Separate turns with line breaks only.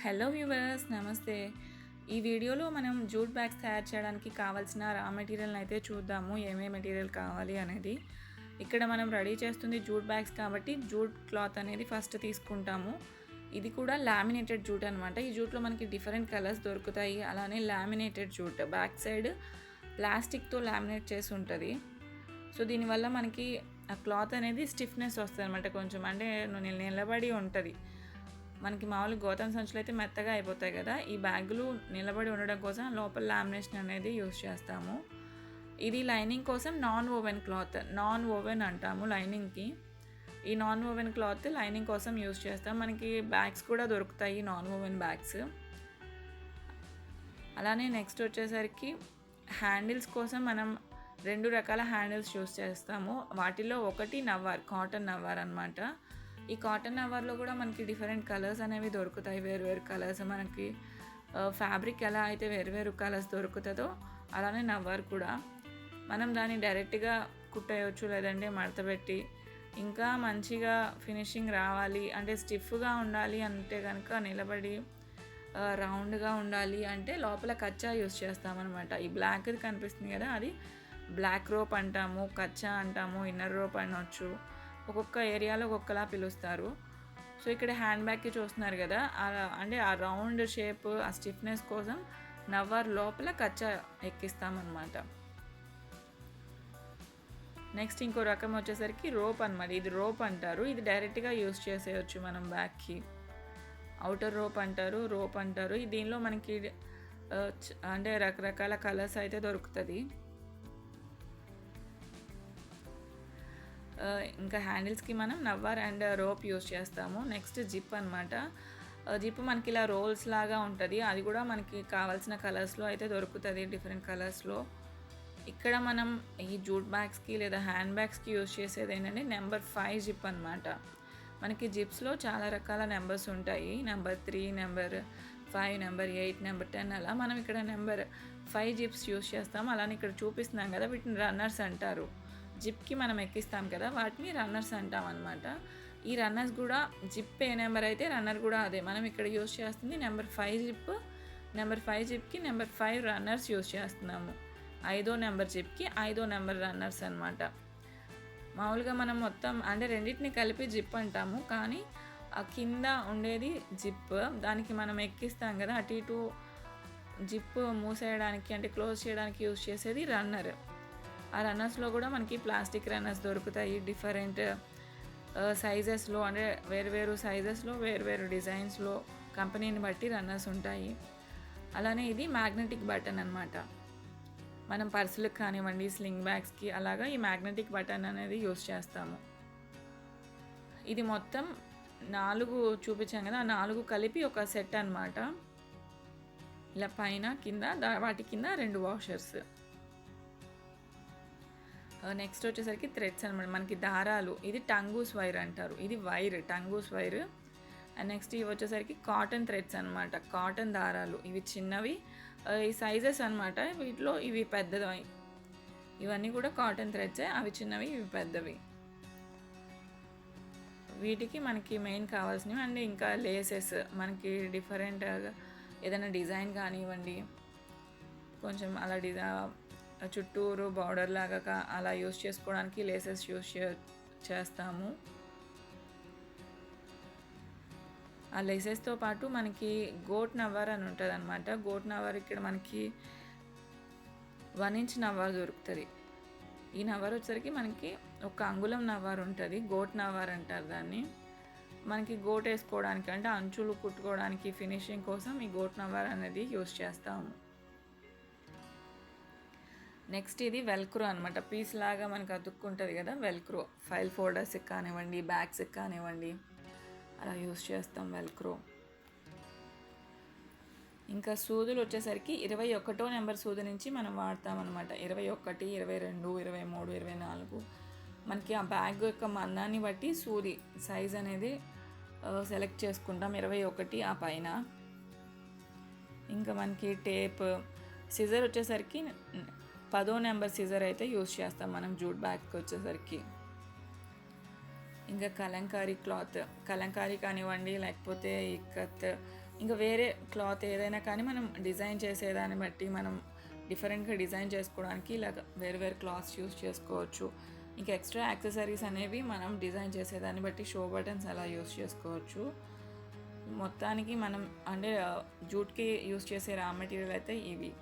Hello viewers నమస్తే. ఈ వీడియోలో మనం జూట్ బ్యాగ్స్ తయారు చేయడానికి కావాల్సిన రా మెటీరియల్ని అయితే చూద్దాము ఏమేమి మెటీరియల్ కావాలి అనేది. ఇక్కడ మనం రెడీ చేస్తుంది జూట్ బ్యాగ్స్ కాబట్టి జూట్ క్లాత్ అనేది ఫస్ట్ తీసుకుంటాము. ఇది కూడా లామినేటెడ్ జూట్ అనమాట ఈ జూట్లో మనకి డిఫరెంట్ కలర్స్ దొరుకుతాయి. అలానే లామినేటెడ్ జూట్ బ్యాక్ సైడ్ ప్లాస్టిక్తో లామినేట్ చేసి ఉంటుంది. సో దీనివల్ల మనకి ఆ క్లాత్ అనేది స్టిఫ్నెస్ వస్తుంది అనమాట కొంచెం. అంటే నిలబడి ఉంటుంది. మనకి మామూలు గౌతమ్ సంచులు అయితే మెత్తగా అయిపోతాయి కదా. ఈ బ్యాగులు నిలబడి ఉండడం కోసం లోపల లామినేషన్ అనేది యూస్ చేస్తాము. ఇది లైనింగ్ కోసం non woven cloth non woven అంటాము లైనింగ్కి. ఈ నాన్ ఓవెన్ క్లాత్ లైనింగ్ కోసం యూస్ చేస్తాం. మనకి బ్యాగ్స్ కూడా దొరుకుతాయి నాన్ ఓవెన్ బ్యాగ్స్. అలానే నెక్స్ట్ వచ్చేసరికి హ్యాండిల్స్ కోసం మనం రెండు రకాల హ్యాండిల్స్ యూస్ చేస్తాము. వాటిలో ఒకటి నవ్వార్ కాటన్ నవ్వార్ అనమాట ఈ కాటన్ అవర్లో కూడా మనకి డిఫరెంట్ కలర్స్ అనేవి దొరుకుతాయి. వేరు వేరు కలర్స్ మనకి ఫ్యాబ్రిక్ ఎలా అయితే వేరు వేరు కలర్స్ దొరుకుతుందో అలానే నవర్ కూడా. మనం దాన్ని డైరెక్ట్గా కుట్టేయచ్చు లేదంటే మడతపెట్టి ఇంకా మంచిగా ఫినిషింగ్ రావాలి. అంటే స్టిఫ్గా ఉండాలి అంటే కనుక నిలబడి రౌండ్గా ఉండాలి అంటే లోపల కచ్చా యూస్ చేస్తామన్నమాట. ఈ బ్లాక్ది కనిపిస్తుంది కదా అది బ్లాక్ రోప్ అంటాము కచ్చా అంటాము ఇన్నర్ రోప్ అనొచ్చు. ఒక్కొక్క ఏరియాలో ఒక్కొక్కలా పిలుస్తారు. సో ఇక్కడ హ్యాండ్ బ్యాగ్కి చూస్తున్నారు కదా అంటే ఆ రౌండ్ షేప్ ఆ స్టిఫ్నెస్ కోసం నవ్వర్ లోపల కచ్చా ఎక్కిస్తామన్నమాట. నెక్స్ట్ ఇంకో రకం వచ్చేసరికి రోప్ అన్నమాట. ఇది రోప్ అంటారు. ఇది డైరెక్ట్గా యూస్ చేసేయచ్చు మనం బ్యాగ్కి. అవుటర్ రోప్ అంటారు రోప్ అంటారు. దీనిలో మనకి అంటే రకరకాల కలర్స్ అయితే దొరుకుతుంది. ఇంకా హ్యాండిల్స్కి మనం నవ్వర్ అండ్ రోప్ యూస్ చేస్తాము. నెక్స్ట్ జిప్ అనమాట జిప్ మనకి ఇలా రోల్స్ లాగా ఉంటుంది. అది కూడా మనకి కావాల్సిన కలర్స్లో అయితే దొరుకుతుంది డిఫరెంట్ కలర్స్లో. ఇక్కడ మనం ఈ జూట్ బ్యాగ్స్కి లేదా హ్యాండ్ బ్యాగ్స్కి యూస్ చేసేది ఏంటంటే నెంబర్ ఫైవ్ జిప్ అనమాట మనకి జిప్స్లో చాలా రకాల నెంబర్స్ ఉంటాయి. Number three number five number eight number ten అలా మనం ఇక్కడ నెంబర్ ఫైవ్ జిప్స్ యూజ్ చేస్తాం అలానే ఇక్కడ చూపిస్తున్నాం కదా వీటిని రన్నర్స్ అంటారు. జిప్కి మనం ఎక్కిస్తాం కదా వాటిని రన్నర్స్ అంటాం అనమాట ఈ రన్నర్స్ కూడా జిప్ ఏ నెంబర్ అయితే రన్నర్ కూడా అదే. మనం ఇక్కడ యూస్ చేస్తుంది number five zip. Number five జిప్కి number five runners use చేస్తున్నాము. ఐదో నెంబర్ జిప్కి ఐదో నెంబర్ రన్నర్స్ అనమాట మామూలుగా మనం మొత్తం అంటే రెండింటిని కలిపి జిప్ అంటాము. కానీ ఆ కింద ఉండేది జిప్. దానికి మనం ఎక్కిస్తాం కదా అటు ఇటు జిప్ మూసేయడానికి అంటే క్లోజ్ చేయడానికి యూస్ చేసేది రన్నర్. ఆ రన్నర్స్లో కూడా మనకి ప్లాస్టిక్ రన్నర్స్ దొరుకుతాయి. డిఫరెంట్ సైజెస్లో అంటే వేరువేరు సైజెస్లో వేరు వేరు డిజైన్స్లో కంపెనీని బట్టి రన్నర్స్ ఉంటాయి. అలానే ఇది మ్యాగ్నెటిక్ బటన్ అనమాట మనం పర్సులకు కానివ్వండి స్లింగ్ బ్యాగ్స్కి అలాగా ఈ మ్యాగ్నెటిక్ బటన్ అనేది యూస్ చేస్తాము. ఇది మొత్తం నాలుగు చూపించాం కదా ఆ నాలుగు కలిపి ఒక సెట్ అన్నమాట. ఇలా పైన కింద వాటి కింద రెండు వాషర్స్. నెక్స్ట్ వచ్చేసరికి థ్రెడ్స్ అనమాట మనకి దారాలు ఇది టంగూస్ వైర్ అంటారు. ఇది వైర్ టంగూస్ వైర్. అండ్ నెక్స్ట్ ఇవి వచ్చేసరికి కాటన్ థ్రెడ్స్ అనమాట కాటన్ దారాలు ఇవి చిన్నవి. ఈ సైజెస్ అనమాట వీటిలో ఇవి పెద్దవి. ఇవన్నీ కూడా కాటన్ థ్రెడ్సే అవి చిన్నవి ఇవి పెద్దవి. వీటికి మనకి మెయిన్ కావాల్సినవి అండ్ ఇంకా లేసెస్ మనకి డిఫరెంట్ ఏదైనా డిజైన్ కానివ్వండి కొంచెం అలా డిజా చుట్టూరు బార్డర్ లాగా అలా యూస్ చేసుకోవడానికి లేసెస్ యూస్ చే- చేస్తాము. ఆ లేసెస్తో పాటు మనకి గోట్ నవర్ అని ఉంటుంది అనమాట గోట్ నవర్ ఇక్కడ మనకి వన్ ఇంచ్ నవ్వర్ దొరుకుతుంది. ఈ నవర్ వచ్చేసరికి మనకి ఒక అంగుళం నవ్వార్ ఉంటుంది. గోట్ నవ్వార్ అంటారు దాన్ని. మనకి గోట్ వేసుకోవడానికి అంటే అంచులు కుట్టుకోవడానికి ఫినిషింగ్ కోసం ఈ గోట్ నవ్వార్ అనేది యూస్ చేస్తాము. నెక్స్ట్ ఇది వెల్క్రో అనమాట పీస్ లాగా మనకు అతుక్కుంటుంది కదా వెల్క్రో. ఫైల్ ఫోల్డర్స్కి కానివ్వండి బ్యాగ్స్కి కానివ్వండి అలా యూస్ చేస్తాం వెల్క్రో. ఇంకా సూదులు వచ్చేసరికి ఇరవై ఒకటో నెంబర్ సూది నుంచి మనం వాడతాం అనమాట ఇరవై ఒకటి ఇరవై రెండు ఇరవై మూడు ఇరవై నాలుగు. మనకి ఆ బ్యాగ్ యొక్క మందాన్ని బట్టి సూది సైజ్ అనేది సెలెక్ట్ చేసుకుంటాం ఇరవై ఒకటి ఆ పైన. ఇంకా మనకి టేప్ సిజర్ వచ్చేసరికి పదో నెంబర్ సీజర్ అయితే యూస్ చేస్తాం మనం జూట్ బ్యాగ్కి వచ్చేసరికి. ఇంకా కలంకారీ క్లాత్ కలంకారీ కానివ్వండి లేకపోతే ఇక్కత్ ఇంకా వేరే క్లాత్ ఏదైనా కానీ మనం డిజైన్ చేసేదాన్ని బట్టి మనం డిఫరెంట్గా డిజైన్ చేసుకోవడానికి ఇలా వేరు వేరు క్లాత్స్ యూస్ చేసుకోవచ్చు. ఇంకా ఎక్స్ట్రా యాక్సెసరీస్ అనేవి మనం డిజైన్ చేసేదాన్ని బట్టి షో బటన్స్ అలా యూస్ చేసుకోవచ్చు. మొత్తానికి మనం అంటే జూట్కి యూస్ చేసే రా మెటీరియల్ అయితే ఇవి.